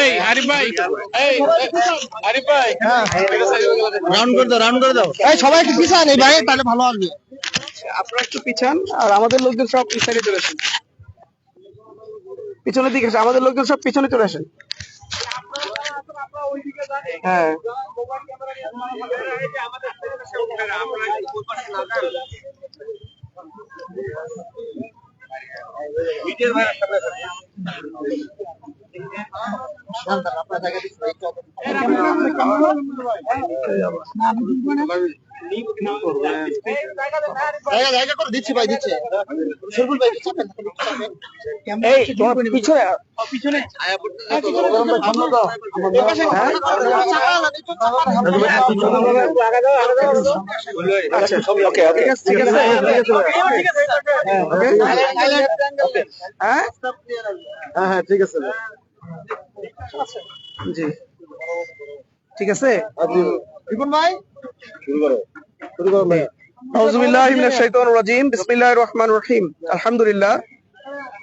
এই আরিফ ভাই। এই আরিফ ভাই। রাউন্ড করে দাও রাউন্ড করে দাও। এই সবাই একটু পিছান এই ভাই তাহলে ভালো হবে। আপনারা একটু পিছান আর আমাদের লোকজন সব পিছনে চলে আসেন। পিছনের দিকে আমাদের লোকজন সব পিছনে চলে আসেন। হ্যাঁ। দিচ্ছি ভাই ভাই হ্যাঁ হ্যাঁ হ্যাঁ ঠিক আছে। জি ঠিক আছে রিপন ভাই শুরু করো শুরু করো ভাই أعوذ بالله من الشيطان الرجيم بسم الله الرحمن الرحيم الحمد لله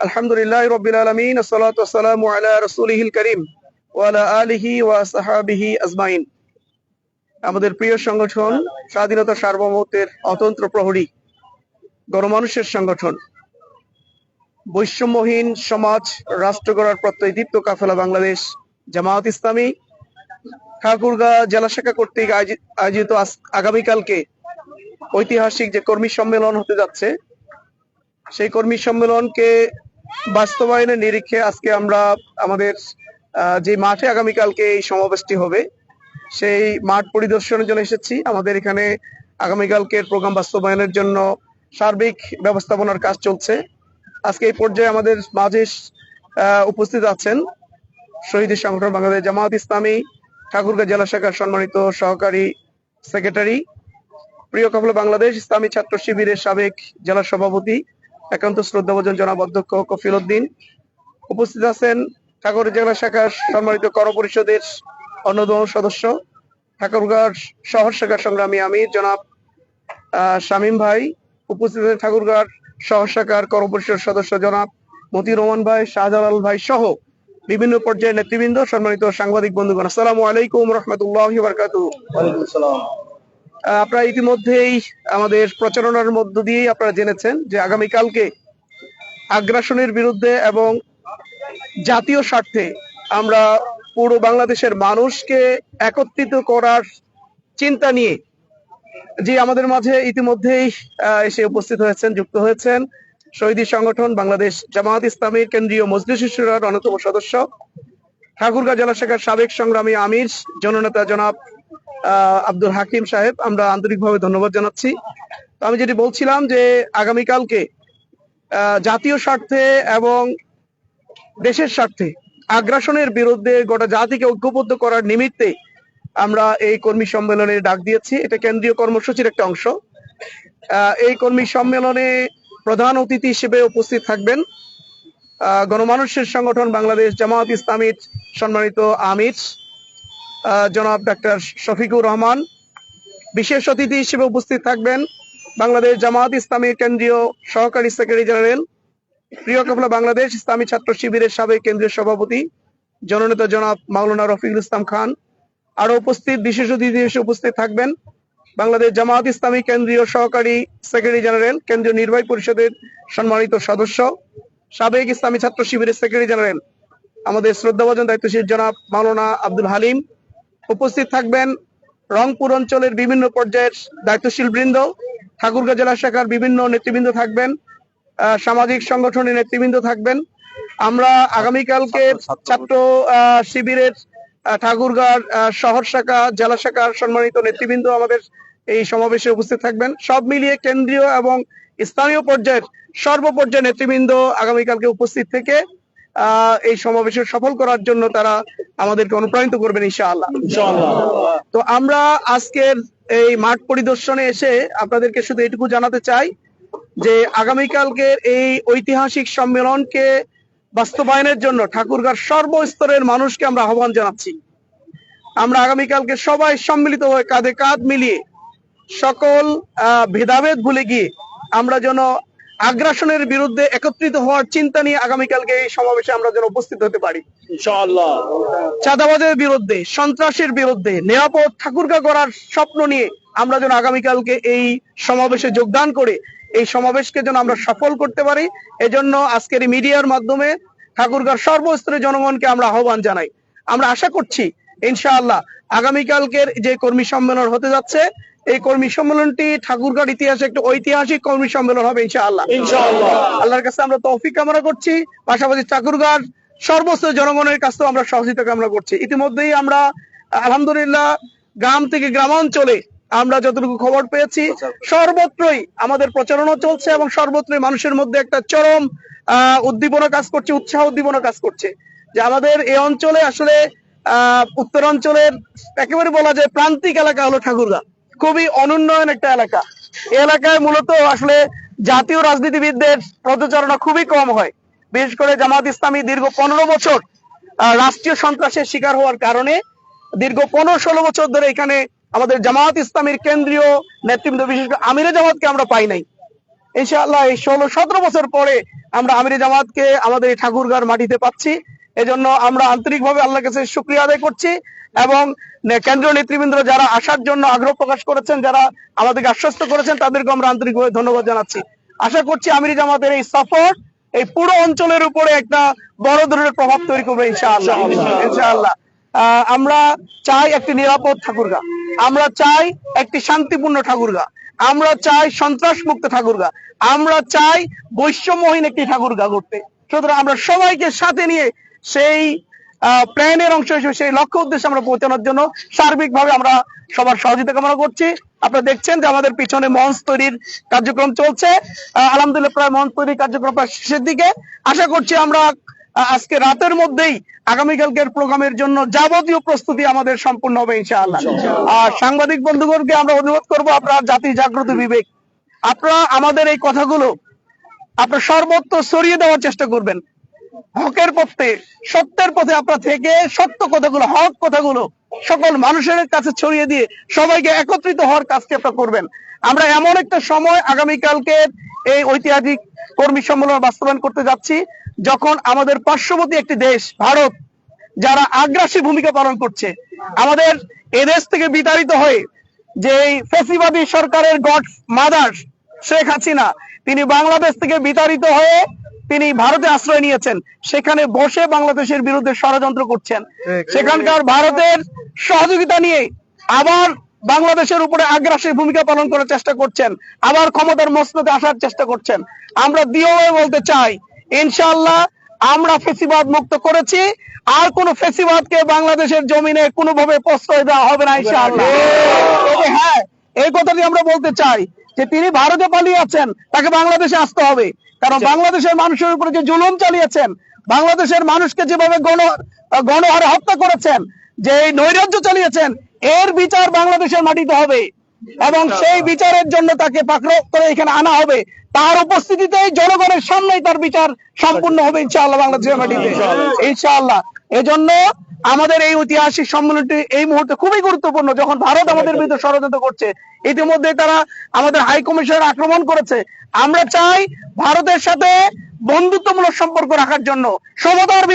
الحمد لله رب العالمين الصلاة والسلام على رسوله الكريم وعلى آله وصحابه أجمعين আমাদের প্রিয় সংগঠন স্বাধীনতা সার্বভৌমত্বের অতন্ত্র প্রহরী গণমানুষের সংগঠন বৈষম্যহীন সমাজ, রাষ্ট্র গড়ার প্রত্যয়, দীপ্ত কাফেলা বাংলাদেশ, জামায়াত ইসলামী ঠাকুরগাঁ জেলা শাখা কর্তৃক আয়োজিত আগামীকালকে ঐতিহাসিক যে কর্মী সম্মেলন হতে যাচ্ছে, সেই কর্মী সম্মেলনকে বাস্তবায়নের নিরিখে আজকে আমরা আমাদের যে মাঠে আগামীকালকে এই সমাবেশটি হবে, সেই মাঠ পরিদর্শনের জন্য এসেছি। আমাদের এখানে আগামীকালকের প্রোগ্রাম বাস্তবায়নের জন্য সার্বিক ব্যবস্থাপনার কাজ চলছে। আজকে এই পর্যায়ে আমাদের মাঝে উপস্থিত আছেন। শহীদ সংগঠন বাংলাদেশ জামায়াত ইসলামী, ঠাকুরগাঁ জেলা শাখার সম্মানিত সহকারী সেক্রেটারি, প্রিয় কাফলা বাংলাদেশ ইসলামী ছাত্র শিবিরের সাবেক জেলা সভাপতি, একান্ত শ্রদ্ধাভোজন জনাব অধ্যক্ষ কফিল উদ্দিন। উপস্থিত আছেন ঠাকুর জেলা শাখার সম্মানিত কর পরিষদের অন্যতম সদস্য ঠাকুরগাঁও শহর শাখার সংগ্রামী আমির জনাব শামীম ভাই। উপস্থিত আছেন ঠাকুরগাঁও শহর শাখার কর পরিষদ সদস্য জনাব মতি রহমান ভাই শাহজালাল ভাই সহ বিভিন্ন পর্যায়ের নেতৃবৃন্দ সম্মানিত সাংবাদিক বন্ধুগণ আসসালামু আলাইকুম রহমতুল্লাহ আপনারা ইতিমধ্যেই আমাদের প্রচারণার মধ্য দিয়েই আপনারা জেনেছেন যে আগামীকালকে আগ্রাসনের বিরুদ্ধে এবং জাতীয় স্বার্থে আমরা পুরো বাংলাদেশের মানুষকে একত্রিত করার চিন্তা নিয়ে যে আমাদের মাঝে ইতিমধ্যেই এসে উপস্থিত হয়েছেন, যুক্ত হয়েছেন শহীদী সংগঠন বাংলাদেশ জামায়াত ইসলামীর কেন্দ্রীয় মজলিস শিশুরার অন্যতম সদস্য, ঠাকুরগাঁ জেলা শাখার সাবেক সংগ্রামী আমির, জননেতা জনাব আব্দুল হাকিম সাহেব, আমরা আন্তরিকভাবে ধন্যবাদ জানাচ্ছি। তো আমি যেটি বলছিলাম যে, আগামীকালকে জাতীয় স্বার্থে এবং দেশের স্বার্থে আগ্রাসনের বিরুদ্ধে গোটা জাতিকে ঐক্যবদ্ধ করার নিমিত্তে আমরা এই কর্মী সম্মেলনে ডাক দিয়েছি। এটা কেন্দ্রীয় কর্মসূচির একটা অংশ। এই কর্মী সম্মেলনে প্রধান অতিথি হিসেবে উপস্থিত থাকবেন গণমানুষের সংগঠন বাংলাদেশ জামায়াত ইসলামীর সম্মানিত আমির জনাব ডাক্তার শফিকুর রহমান। বিশেষ অতিথি হিসেবে উপস্থিত থাকবেন বাংলাদেশ জামায়াত ইসলামীর কেন্দ্রীয় সহকারী সেক্রেটারি জেনারেল, প্রিয় কাফলা বাংলাদেশ ইসলামী ছাত্র শিবিরের সাবেক কেন্দ্রীয় সভাপতি, জননেতা জনাব মাওলানা রফিকুল ইসলাম খান আরও উপস্থিত বিশেষ অতিথি হিসেবে উপস্থিত থাকবেন। বাংলাদেশ জামায়াত ইসলামী কেন্দ্রীয় সহকারী সেক্রেটারি জেনারেল কেন্দ্রীয় নির্বাহী পরিষদের সম্মানিত সদস্য সাবেক ইসলামী ছাত্র শিবিরের সেক্রেটারি জেনারেল আমাদের শ্রদ্ধাভাজন দায়িত্বশীল জনাব মাওলানা আব্দুল হালিম। উপস্থিত থাকবেন রংপুর অঞ্চলের বিভিন্ন পর্যায়ের দায়িত্বশীল বৃন্দ ঠাকুরগাঁ জেলা শাখার বিভিন্ন নেতৃবৃন্দ থাকবেন আহ, সামাজিক সংগঠনের নেতৃবৃন্দ থাকবেন। আমরা আগামীকালকে ছাত্র শিবিরের ঠাকুরগাঁর শহর শাখা জেলা শাখার সম্মানিত নেতৃবৃন্দ আমাদের এই সমাবেশে উপস্থিত থাকবেন। সব মিলিয়ে কেন্দ্রীয় এবং স্থানীয় পর্যায়ের সর্বপর্যায়ের নেতৃবৃন্দ আগামীকালকে উপস্থিত থেকে এই সমাবেশে সফল করার জন্য তারা আমাদেরকে অনুপ্রাণিত করবেন ইনশাআল্লাহ। তো আমরা আজকের এই মাঠ পরিদর্শনে এসে আপনাদেরকে শুধু এটুকু জানাতে চাই যে আগামীকালকের এই ঐতিহাসিক সম্মেলনকে বাস্তবায়নের জন্য ঠাকুরগাঁর সর্বস্তরের মানুষকে আমরা আহ্বান জানাচ্ছি। আমরা আগামীকালকে সবাই সম্মিলিত হয়ে কাঁধে কাঁধ মিলিয়ে সকল ভেদাভেদ ভুলে গিয়ে আমরা যেন আগ্রাসনের বিরুদ্ধে একত্রিত হওয়ার চিন্তা নিয়ে আগামীকালকে এই সমাবেশে আমরা যেন উপস্থিত হতে পারি। চাঁদাবাজের বিরুদ্ধে সন্ত্রাসের বিরুদ্ধে নিরাপদ ঠাকুরগা করার স্বপ্ন নিয়ে আমরা যেন আগামীকালকে এই সমাবেশে যোগদান করে এই সমাবেশকে যেন আমরা সফল করতে পারি এজন্য আজকের এই মিডিয়ার মাধ্যমে ঠাকুরগার সর্বস্তরের জনগণকে আমরা আহ্বান জানাই। আমরা আশা করছি ইনশাআল্লাহ আগামীকালকের যে কর্মী সম্মেলন হতে যাচ্ছে এই কর্মী সম্মেলনটি ঠাকুরগার ইতিহাসে একটা ঐতিহাসিক কর্মী সম্মেলন হবে ইনশাআল্লাহ। ইনশাআল্লাহ। আল্লাহর কাছে আমরা তৌফিক কামনা করছি পাশাপাশি ঠাকুরগার সর্বস্ত জনগণের কাছেও আমরা সহযোগিতা কামনা করছি। ইতিমধ্যেই আমরা আলহামদুলিল্লাহ গ্রাম থেকে গ্রামাঞ্চলে আমরা যতটুকু খবর পেয়েছি সর্বত্রই আমাদের প্রচারণা চলছে এবং সর্বত্রই মানুষের মধ্যে একটা চরম উদ্দীপনা কাজ করছে উৎসাহ উদ্দীপনা কাজ করছে। যে আমাদের এই অঞ্চলে আসলে উত্তরাঞ্চলের একেবারে বলা যায় প্রান্তিক এলাকা হলো ঠাকুরগা। খুবই অনুন্নয়ন একটা এলাকা। এলাকায় মূলত আসলে জাতীয় রাজনীতিবিদদের পদচারণা খুবই কম হয়। বিশেষ করে জামাত ইসলামী দীর্ঘ পনেরো বছর আহ, রাষ্ট্রীয় সন্ত্রাসের শিকার হওয়ার কারণে দীর্ঘ পনেরো ষোলো বছর ধরে এখানে আমাদের জামাত ইসলামীর কেন্দ্রীয় নেতৃবৃন্দ, বিশেষ করে আমিরে জামাতকে আমরা পাই নাই। ইনশাআল্লাহ এই ষোলো, সতেরো বছর পরে আমরা আমিরে জামাতকে আমাদের এই ঠাকুরগার মাটিতে পাচ্ছি। এজন্য আমরা আন্তরিকভাবে আল্লাহর কাছে শুক্রিয়া আদায় করছি এবং কেন্দ্রীয় নেতৃবৃন্দ যারা আসার জন্য আগ্রহ প্রকাশ করেছেন, যারা আমাদেরকে আশ্বস্ত করেছেন, তাদেরকে আমরা আন্তরিকভাবে ধন্যবাদ জানাচ্ছি। আশা করছি আমিরি জামাতের এই সফর এই পুরো অঞ্চলের উপরে একটা বড় ধরনের প্রভাব তৈরি করবে ইনশাআল্লাহ। ইনশাআল্লাহ। আমরা চাই একটি নিরাপদ ঠাকুরগা। আমরা চাই একটি শান্তিপূর্ণ ঠাকুরগা। আমরা চাই সন্ত্রাস মুক্ত ঠাকুরগা। আমরা চাই বৈষম্যহীন একটি ঠাকুরগা করতে সুতরাং আমরা সবাইকে সাথে নিয়ে সেই প্ল্যানের অংশ হিসেবে, সেই লক্ষ্য উদ্দেশ্যে আমরা পৌঁছানোর জন্য সার্বিকভাবে আমরা সবার সহযোগিতা কামনা করছি। আপনারা দেখছেন যে আমাদের পিছনে মঞ্চ তৈরির কার্যক্রম চলছে। আলহামদুলিল্লাহ প্রায় মঞ্চ তৈরির কার্যক্রম প্রায় শেষের দিকে। আশা করছি আমরা আজকে রাতের মধ্যেই আগামীকালকের প্রোগ্রামের জন্য যাবতীয় প্রস্তুতি আমাদের সম্পূর্ণ হবে ইনশাআল্লাহ। আর সাংবাদিক বন্ধুগণকে আমরা অনুরোধ করব আপনারা জাতি জাগ্রত বিবেক। আপনারা আমাদের এই কথাগুলো আপনারা সর্বত্র ছড়িয়ে দেওয়ার চেষ্টা করবেন। হকের পথে সত্যের পথে আপনার থেকে সত্য কথাগুলো হক কথাগুলো সকল মানুষের কাছে ছড়িয়ে দিয়ে সবাইকে একত্রিত হওয়ার কাজটি আপনারা করবেন। আমরা এমন একটা সময় আগামীকালকে এই ঐতিহাসিক কর্মী সম্মেলন বাস্তবায়ন করতে যাচ্ছি। যখন আমাদের পার্শ্ববর্তী একটি দেশ ভারত যারা আগ্রাসী ভূমিকা পালন করছে আমাদের এদেশ থেকে বিতাড়িত হয়ে যে ফেসিবাদী সরকারের গড মাদার শেখ হাসিনা তিনি বাংলাদেশ থেকে বিতাড়িত হয়ে তিনি ভারতে আশ্রয় নিয়েছেন সেখানে বসে বাংলাদেশের বিরুদ্ধে ষড়যন্ত্র করছেন। সেখানকার ভারতের সহযোগিতা নিয়ে আবার বাংলাদেশের উপরে আগ্রাসী ভূমিকা পালন করার চেষ্টা করছেন আবার ক্ষমতার মসনদে আসার চেষ্টা করছেন। আমরা দৃঢ় বলতে চাই ইনশাআল্লাহ আমরা ফেসিবাদ মুক্ত করেছি। আর কোন ফেসিবাদকে বাংলাদেশের জমিনে কোনোভাবে প্রশ্রয় দেওয়া হবে না ইনশাআল্লাহ। তবে হ্যাঁ এই কথাটি আমরা বলতে চাই যে তিনি ভারতে পালিয়ে আছেন তাকে বাংলাদেশে আসতে হবে। কারণ বাংলাদেশের মানুষের উপরে যে জুলুম চালিয়েছেন বাংলাদেশের মানুষকে যেভাবে গণ গণহারে হত্যা করেছেন যে এই নৈরাজ্য চালিয়েছেন এর বিচার বাংলাদেশের মাটিতে হবে। এবং সেই বিচারের জন্য তাকে পাকড়াও করে এখানে আনা হবে। তার উপস্থিতিতে জনগণের সামনেই তার বিচার সম্পূর্ণ হবে ইনশাআল্লাহ বাংলাদেশের মাটিতে ইনশাআল্লাহ। এজন্য আমাদের এই ঐতিহাসিক সম্মেলনটি এই মুহূর্তে খুবই গুরুত্বপূর্ণ যখন ভারত আমাদের বিরুদ্ধে ষড়যন্ত্র করছে। ইতিমধ্যে তারা আমাদের হাই কমিশনের আক্রমণ করেছে। আমরা চাই ভারতের সাথে বন্ধুত্বমূলক সম্পর্ক রাখার জন্য সমতার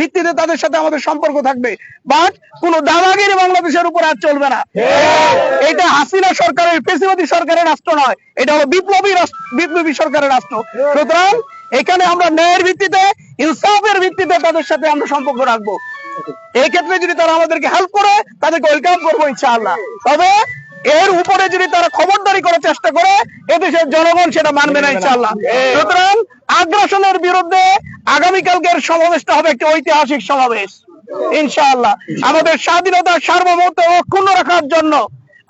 ভিত্তিতে তাদের সাথে আমাদের সম্পর্ক থাকবে। বাট কোন দামাগিরি বাংলাদেশের উপর আর চলবে না। এটা হাসিনা সরকারের পেশিবাদী সরকারের রাষ্ট্র নয়। এটা হলো বিপ্লবী বিপ্লবী সরকারের রাষ্ট্র। সুতরাং এখানে আমরা ন্যায়ের ভিত্তিতে, ইনসাফের ভিত্তিতে তাদের সাথে আমরা সম্পর্ক রাখব। এই ক্ষেত্রে যদি তারা আমাদেরকে হেল্প করে, তাদেরকে ওয়েলকাম করব ইনশাআল্লাহ। তবে এর উপরে যদি তারা খবরদারি করার চেষ্টা করে এদেশের জনগণ সেটা মানবে না ইনশাআল্লাহ। সুতরাং আগ্রাসনের বিরুদ্ধে আগামীকালকের সমাবেশটা হবে একটি ঐতিহাসিক সমাবেশ ইনশাআল্লাহ। আমাদের স্বাধীনতা সার্বভৌমত্ব অক্ষুণ্ণ রাখার জন্য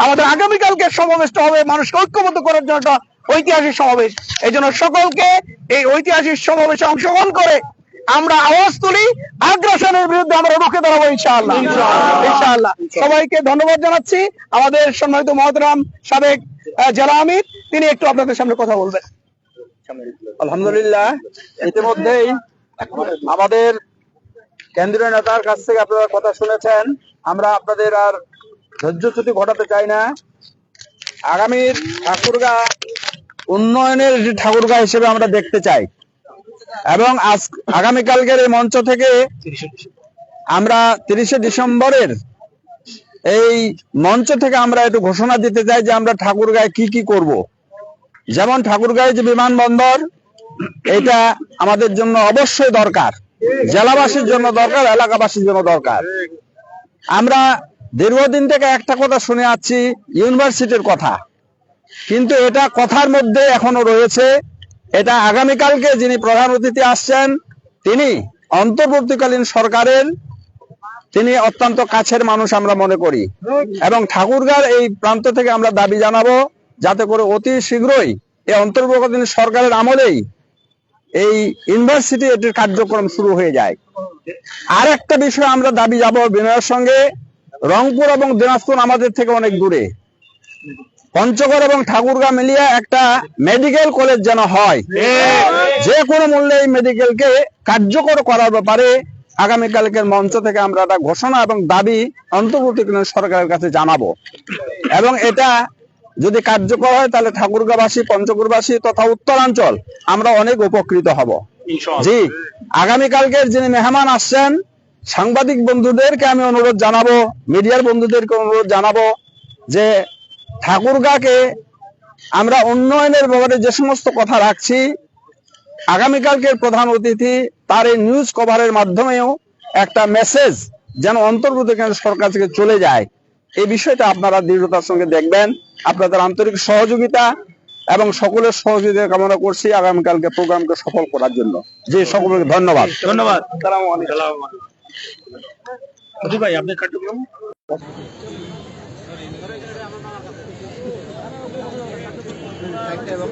আমাদের আগামীকালকের সমাবেশটা হবে মানুষকে ঐক্যবদ্ধ করার জন্য একটা ঐতিহাসিক সমাবেশ। এই জন্য সকলকে এই ঐতিহাসিক সমাবেশে অংশগ্রহণ করে আমরা আওয়াজ তুলি আগ্রাসনের বিরুদ্ধে আমরা রুখে দাঁড়াবো ইনশাআল্লাহ। ইনশাআল্লাহ। সবাইকে ধন্যবাদ জানাচ্ছি। আমাদের সম্মানিত মহতরাম সাবেক জেলা আমির তিনি একটু আপনাদের সামনে কথা বলবেন। আলহামদুলিল্লাহ ইতিমধ্যেই আমাদের কেন্দ্রীয় নেতার কাছ থেকে আপনারা কথা শুনেছেন। আমরা আপনাদের আর ধৈর্যচ্যুতি ঘটাতে চাই না। আগামীর ঠাকুরগা উন্নয়নের ঠাকুরগাঁ হিসেবে আমরা দেখতে চাই। এবং আগামীকালকের এই মঞ্চ থেকে আমরা তিরিশে ডিসেম্বরের এই মঞ্চ থেকে আমরা একটু ঘোষণা দিতে চাই যে আমরা ঠাকুরগাঁয় কি কি করব। যেমন ঠাকুরগাঁয় যে বিমানবন্দর, এটা আমাদের জন্য অবশ্যই দরকার। জেলাবাসীর জন্য দরকার, এলাকাবাসীর জন্য দরকার। আমরা দীর্ঘদিন থেকে একটা কথা শুনে আসছি, ইউনিভার্সিটির কথা। কিন্তু এটা কথার মধ্যে এখনও রয়েছে এটা আগামীকালকে যিনি প্রধান অতিথি আসছেন, তিনি অন্তর্বর্তীকালীন সরকারের, তিনি অত্যন্ত কাছের মানুষ আমরা মনে করি। এবং ঠাকুরগাঁর এই প্রান্ত থেকে আমরা দাবি জানাব, যাতে করে অতি শীঘ্রই এই অন্তর্বর্তীকালীন সরকারের আমলেই এই ইউনিভার্সিটি এটির কার্যক্রম শুরু হয়ে যায়। আর একটা বিষয় আমরা দাবি যাব বিনয়ের সঙ্গে, রংপুর এবং দিনাজপুর আমাদের থেকে অনেক দূরে। পঞ্চগড় এবং ঠাকুরগাঁ মিলিয়ে একটা মেডিকেল কলেজ যেন হয়। যে কোনো মূল্যে এই মেডিকেলকে কার্যকর করার ব্যাপারে আগামীকালকের মঞ্চ থেকে আমরা একটা ঘোষণা এবং দাবি অন্তর্বর্তীকালীন সরকারের কাছে জানাব। এবং এটা যদি কার্যকর হয় তাহলে ঠাকুরগাবাসী পঞ্চগড়বাসী তথা উত্তরাঞ্চল আমরা অনেক উপকৃত হব। জি আগামীকালকের যিনি মেহমান আসছেন সাংবাদিক বন্ধুদেরকে আমি অনুরোধ জানাব মিডিয়ার বন্ধুদেরকে অনুরোধ জানাব যে ঠাকুরগাঁকে আমরা উন্নয়নের ব্যাপারে যে সমস্ত কথা রাখছি আগামীকালকের প্রধান অতিথি তার এই নিউজ কভারের মাধ্যমেও একটা মেসেজ যেন অন্তর্বর্তীকালীন সরকার থেকে চলে যায়। এই বিষয়টা আপনারা দৃঢ়তার সঙ্গে দেখবেন আপনাদের আন্তরিক সহযোগিতা এবং সকলের সহযোগিতা কামনা করছি আগামীকালকে প্রোগ্রামকে সফল করার জন্য। যে সকলকে ধন্যবাদ। ধন্যবাদ। ভাই আপনার কার্যক্রম একটা এবং